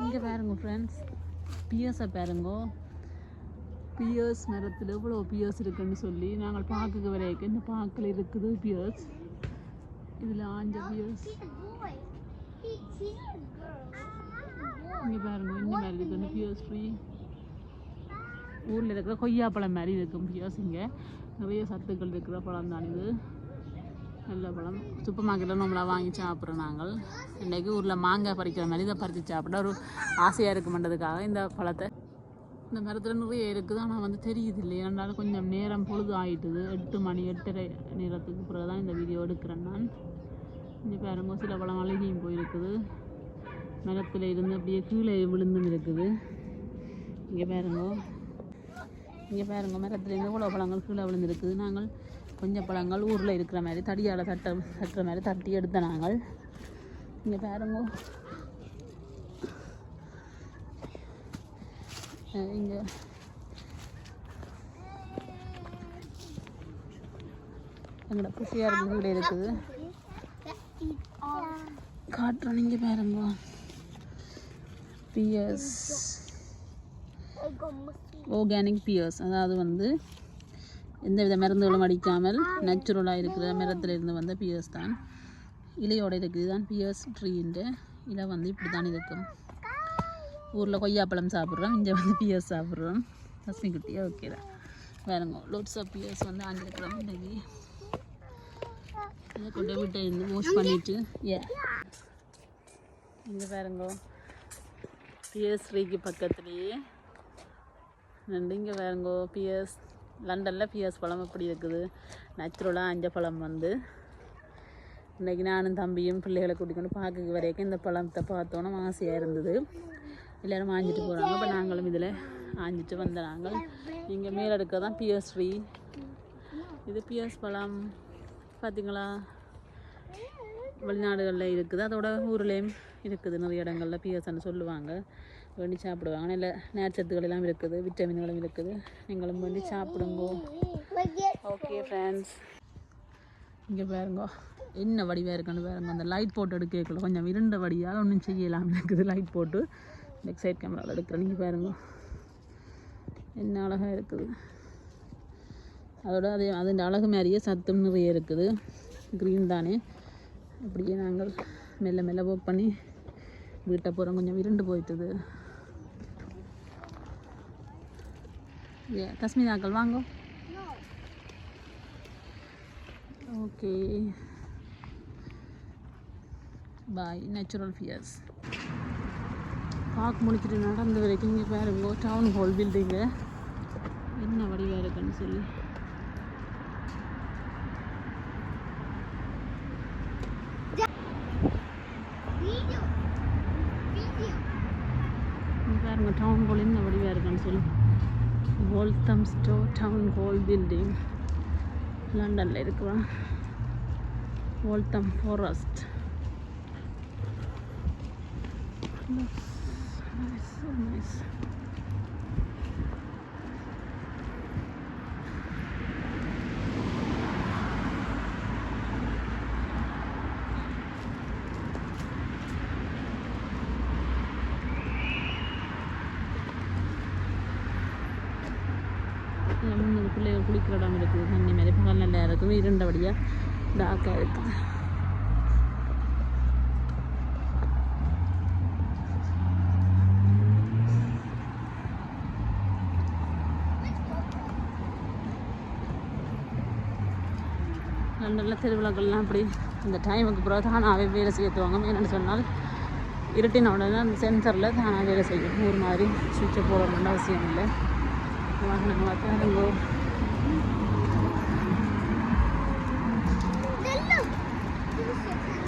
இங்கே பாருங்க ஃப்ரெண்ட்ஸ் பியர்ஸை பாருங்கோ. பியர்ஸ் மரத்தில் எவ்வளோ பியர்ஸ் இருக்குன்னு சொல்லி நாங்கள் பார்க்க வரைக்கும் இந்த பார்க்கில் இருக்குது பியர்ஸ் இதில் ஆஞ்ச பியர்ஸ் இங்கே பாருங்க இந்த மாதிரி இருக்குது இந்த பியர்ஸ் ஃப்ரீ ஊரில் இருக்கிற கொய்யாப்பழம் மாதிரி இருக்கும் பியர்ஸ் இங்கே. நிறைய சத்துக்கள் இருக்கிற பழம் தான் இது. நல்ல பழம். சூப்பர் மார்க்கெட்டில் நம்மளா வாங்கி சாப்பிட்றோம் நாங்கள். இன்றைக்கு ஊரில் மாங்காய் பறிக்கிற மாதிரி இதை பறித்து சாப்பிட ஒரு ஆசையாக இருக்குமென்றதுக்காக இந்த பழத்தை. இந்த மரத்தில் நிறைய இருக்குது. ஆனால் வந்து தெரியுது இல்லையா அதனால கொஞ்சம் நேரம் பொழுது ஆகிட்டுது எட்டு மணி எட்டரை நேரத்துக்கு பிறகு தான் இந்த வீடியோ எடுக்கிறேன் நான். இங்கே பாருங்க சில பழம் அழுகியும் போயிருக்குது. மரத்தில் இருந்து அப்படியே கீழே விழுந்தும் இருக்குது. இங்கே பாருங்க. இங்கே பாருங்க மரத்துலேருந்து இவ்வளோ பழங்கள் கீழே விழுந்துருக்குது. நாங்கள் கொஞ்சம் பழங்கள் ஊரில் இருக்கிற மாதிரி தடியால் தட்ட தட்டுற மாதிரி தட்டி எடுத்த நாங்கள். இங்கே பாருங்க. இங்கே. எங்களோட குஷியாக கூட இருக்குது. காட்டுறோம் நீங்கள் பாருங்க. பியர்ஸ் ஆர்கானிக் பியர்ஸ் அதாவது வந்து எந்த வித மருந்துகளும் அடிக்காமல் நேச்சுரலாக இருக்கிற மரத்திலிருந்து வந்த பியர்ஸ் தான். இலையோட இருக்குது தான் பியர்ஸ் ட்ரீன்ற இலை வந்து இப்படி தான் இருக்கும். ஊரில் கொய்யாப்பழம் சாப்பிட்றோம் இங்கே வந்து பியர்ஸ் சாப்பிட்றோம். ரஸ்மி குட்டியாக ஓகே தான். வேறுங்க லோட்ஸ் ஆஃப் பியர்ஸ் வந்து ஆஞ்சிருக்கிறோம் இன்றைக்கி இதை கொண்டு விட்டு இருந்து வாஷ் பண்ணிவிட்டு ஏ இங்கே பாருங்க பியர்ஸ் ட்ரீக்கு பக்கத்துலேயே ரெண்டு இங்கே வேறுங்கோ பியர்ஸ் லண்டனில் பியர்ஸ் பழம் எப்படி இருக்குது? நேச்சுரலாக அஞ்ச பழம் வந்து. இன்றைக்கி நானும் தம்பியும் பிள்ளைகளை கூட்டிக்கொண்டு பார்க்க வரைக்கும் இந்த பழத்தை பார்த்தோன்னே ஆசையாக இருந்தது. எல்லோரும் ஆஞ்சிட்டு போகிறாங்க இப்போ நாங்களும் இதில் ஆஞ்சிட்டு வந்த நாங்கள். இங்கே மேலே தான் பியர்ஸ் ட்ரீ. இது பியர்ஸ் பழம். பார்த்தீங்களா வெளிநாடுகளில் இருக்குது. அதோட ஊர்லேயும் இருக்குது. நிறைய இடங்களில் பிஎஸ்ன்னு சொல்லுவாங்க. வேண்டி சாப்பிடுவாங்க. நல்ல நேர்ச்சத்துக்கள் எல்லாம் இருக்குது. விட்டமின்களும் இருக்குது. நீங்களும் வேண்டி சாப்பிடுங்கோ. ஓகே ஃப்ரெண்ட்ஸ் இங்கே பாருங்க. என்ன வடிவாக இருக்குன்னு பாருங்க. அந்த லைட் போட்டு எடுக்கல கொஞ்சம் இருண்ட வடியால் ஒன்றும் செய்யலாம் இருக்குது. லைட் போட்டு பேக் சைட் கேமராவில் எடுக்கிறேன். நீங்கள் பாருங்க. என்ன அழகாக இருக்குது. அதோட அதே அதன் அழகு மாதிரியே சத்தும் நிறைய இருக்குது. க்ரீன் தானே. அப்படியே நாங்கள் மெல்ல மெல்ல ஒர்க் பண்ணி வீட்டை போகிறோம் கொஞ்சம் இருண்டு போயிட்டுது. தஸ்மிதாக்கள் வாங்கோ. ஓகே. பாய் நேச்சுரல் ஃபியர்ஸ் பார்க் முடிச்சுட்டு நடந்த வரைக்கும் இங்கே பாருங்க டவுன் ஹால் பில்டிங்கு என்ன வடிவாக இருக்குன்னு சொல்லி. இங்க பாருங்க டவுன் ஹால் என்ன வடிவாக இருக்கான்னு சொல்லி. Walthamstow town hall building லண்டனில் இருக்கிறோம் Waltham Forest Nice, so nice முன்னூறு பிள்ளைகள் குளிக்கிற இடம் இருக்குது தண்ணி மாதிரி பகல் நல்லா இருக்கும் இரண்டபடியாக டார்க்காக இருக்குது லண்டனில் திருவிழாக்கள்லாம் அப்படி இந்த டைமுக்கு பிறகு தானாகவே வேலை செய்யத்துவாங்க. என்னென்னு சொன்னால் இருட்டின உடனே அந்த சென்சரில் தானாக வேலை செய்யும். ஒரு மாதிரி சுவிட்சை போடணும்னு அவசியம் இல்லை. வாகனங்களை பாருங்கோ Then look. This is so funny.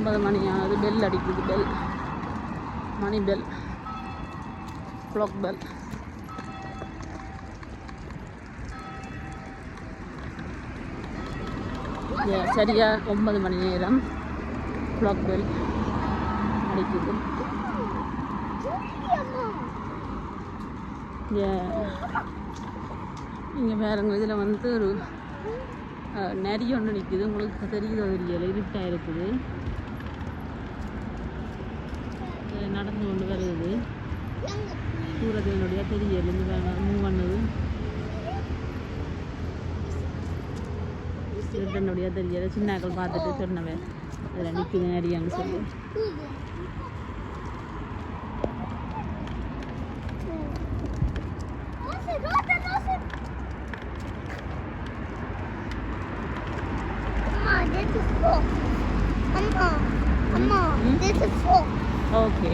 ஒன்பது மணி ஆகுது பெல் அடிக்குது பெல் மணி பெல் க்ளாக் பெல் சரியாக ஒன்பது மணி நேரம். க்ளாக் பெல் அடிக்குது. இங்கே பாருங்க இதில் வந்து ஒரு நிறைய ஒன்று நிற்கிது உங்களுக்கு தெரியுதோ ஒரு இருட்டாக இருக்குது. நடந்து கொண்டு வருது தூரத்தினுடைய தெரியல இந்த மூவ் பண்ணது இருட்டனுடைய தெரியல சின்னாக்கள் பார்த்துட்டு சொன்னவன் அதில் நிற்குது நிறையன்னு சொல்லி this is full. Mama, Mama, this is full. Okay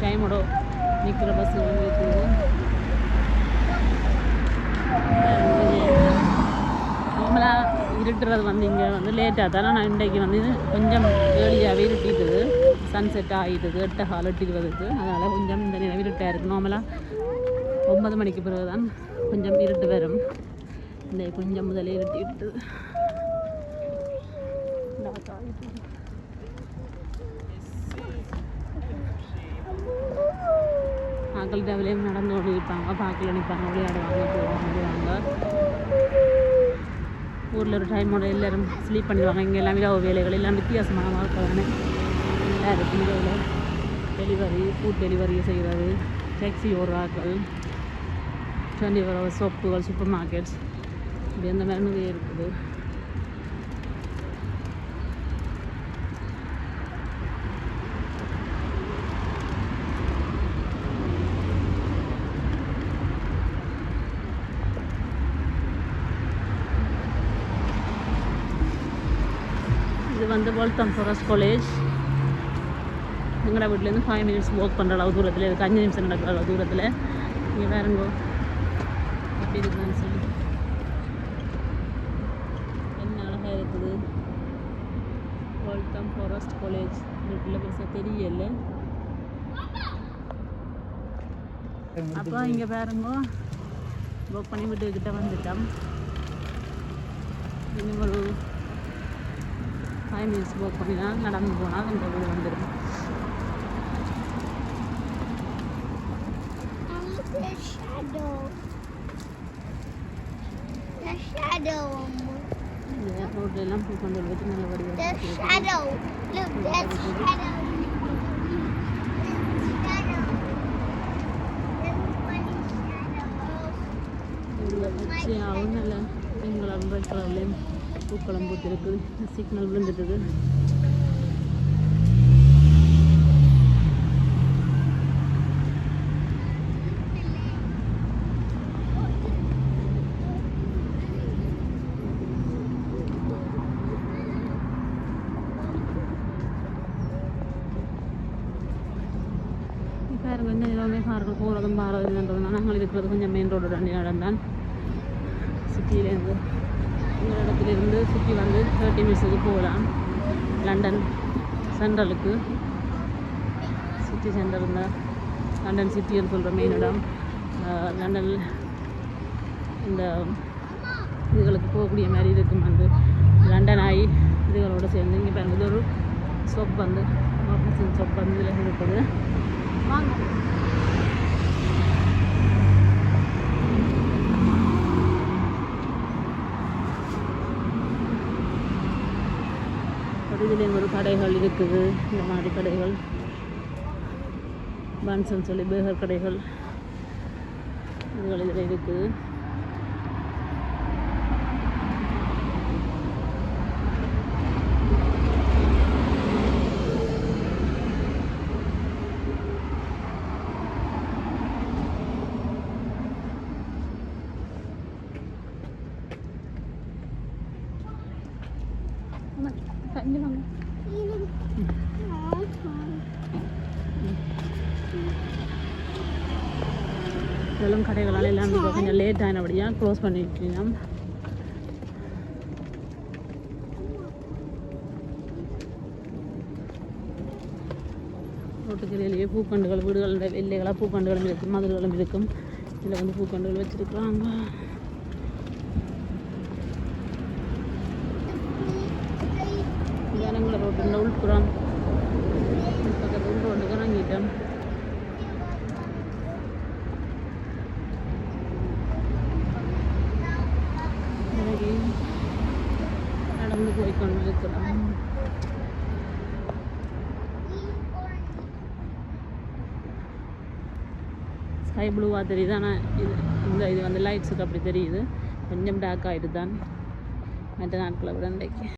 டைமோட நிற்கிற பஸ் இருக்குது. நார்மலாக இருட்டுறது வந்து இங்கே வந்து லேட்டாக தானே. நான் இன்றைக்கு வந்து கொஞ்சம் ஏர்லியாகவே இருட்டிட்டுது சன்செட் ஆகிட்டுது எட்டு ஹால் எட்டு இருபதுக்கு அதனால் கொஞ்சம் இந்த நேரம் இருட்டாக இருக்குது நார்மலாக ஒன்பது மணிக்கு பிறகு தான் கொஞ்சம் இருட்டு வரும் இந்த கொஞ்சம் முதலே இருட்டிட்டு ஆக்கள் டெவலையும் நடந்து கொண்டு இருப்பாங்க பார்க்கல நிற்பாங்க விளையாடுவாங்க போவாங்க ஊரில் ஒரு டைமோட எல்லோரும் ஸ்லீப் பண்ணிடுவாங்க இங்கே எல்லாம் இரவு வேலைகள் எல்லாம் வித்தியாசமான வாழ்க்கை எல்லாருக்கும் இரவில் டெலிவரி ஃபுட் டெலிவரி செய்கிறது டேக்ஸி ஓடுறாக்கள் டுவெண்ட்டி ஃபோர் ஹவர்ஸ் சொப்புகள் சூப்பர் மார்க்கெட்ஸ் இப்படி அந்த மாதிரி நிறைய இருக்குது. வந்து வேல்தம் ஃபாரஸ்ட் காலேஜ் எங்களோட வீட்டிலேருந்து ஃபைவ் மினிட்ஸ் வாக் பண்ணுற அளவு தூரத்தில் இருக்குது அஞ்சு நிமிஷம் நடக்கிற அளவு தூரத்தில். இங்கே வேறுங்கோ எப்படி இருக்குதுன்னு சொல்லி என்ன அழகாக இருக்குது. வெல்கம் ஃபாரஸ்ட் காலேஜ் வீட்டில் பெருசாக தெரியல. அப்போ இங்கே பாருங்க. புக் பண்ணி வீட்டுக்கிட்ட வந்துட்டோம். இன்னும் ஒரு ஃபைவ் மினிட்ஸ் புக் பண்ணி தான் நடந்து போனால் இந்த வீடு வந்துடும் shadow. The shadow. இந்த ரோட்ல எல்லாம் பூ கொண்டு வச்சு The நல்லபடியாக shadow. Look, that's shadow. Shadow. That's funny shadow. இந்த பச்சையாகவும் நல்ல பிங்களாகவும் ரெட் கலர்லேயும் பூக்களம் பூத்திருக்குது சிக்னல் விழுந்துட்டுது பாருங்க இந்த நிலவுமே கார்கள் போகிறதும் பாரதுன்றதுனால நாங்கள் இருக்கிறது கொஞ்சம் மெயின் ரோடு ரெண்டு இடம் தான் சிட்டியிலேருந்து இந்த இடத்துலேருந்து சுற்றி வந்து தேர்ட்டி மினிட்ஸுக்கு போகலாம் லண்டன் சென்ட்ரலுக்கு சிட்டி சென்டர் இருந்தால் லண்டன் சிட்டின்னு சொல்கிற மெயின் இடம் ஆஹ் லண்டன் இந்த இதுகளுக்கு போகக்கூடிய மாதிரி இருக்கும் வந்து லண்டன் ஆகி இதுகளோடு சேர்ந்து இங்கே பாருங்க இது ஒரு ஷாப் வந்து ஆஃபீஸிங் ஷாப் வந்து இதில் இருக்குது வாங்க ஒரு இதுலேயும் ஒரு கடைகள் இருக்குது. இந்த மாதிரி கடைகள். பன்ஸ்ன்னு சொல்லி பேகர் கடைகள். இதுகள் இதில் இருக்குது. இதெல்லாம் கடைகளால் எல்லாம் இப்போ கொஞ்சம் லேட் ஆனபடியாக க்ளோஸ் பண்ணிட்டோம் ரோட்டுக்கிடையிலேயே பூக்கண்டுகள் வீடுகள் வெள்ளைகளாக பூக்கண்டுகளும் இருக்கும் மதுர்களும் இருக்கும் இதில் வந்து பூக்கண்டுகள் வச்சுருக்குறாங்க. ഞങ്ങൾ റോഡിൻ്റെ ഉൾപ്പുറം. പക്കത്തിൽ റോഡ് കറങ്ങിയിട്ടും നടന്നു പോയിക്കൊണ്ടിരിക്കണം ஸ்கை ப்ளூவாக தெரியுது ஆனால் இது இந்த இது வந்து லைட்ஸுக்கு அப்படி தெரியுது கொஞ்சம் டார்க் ஆகிட்டு தான் மற்ற நாட்களை விட இன்றைக்கு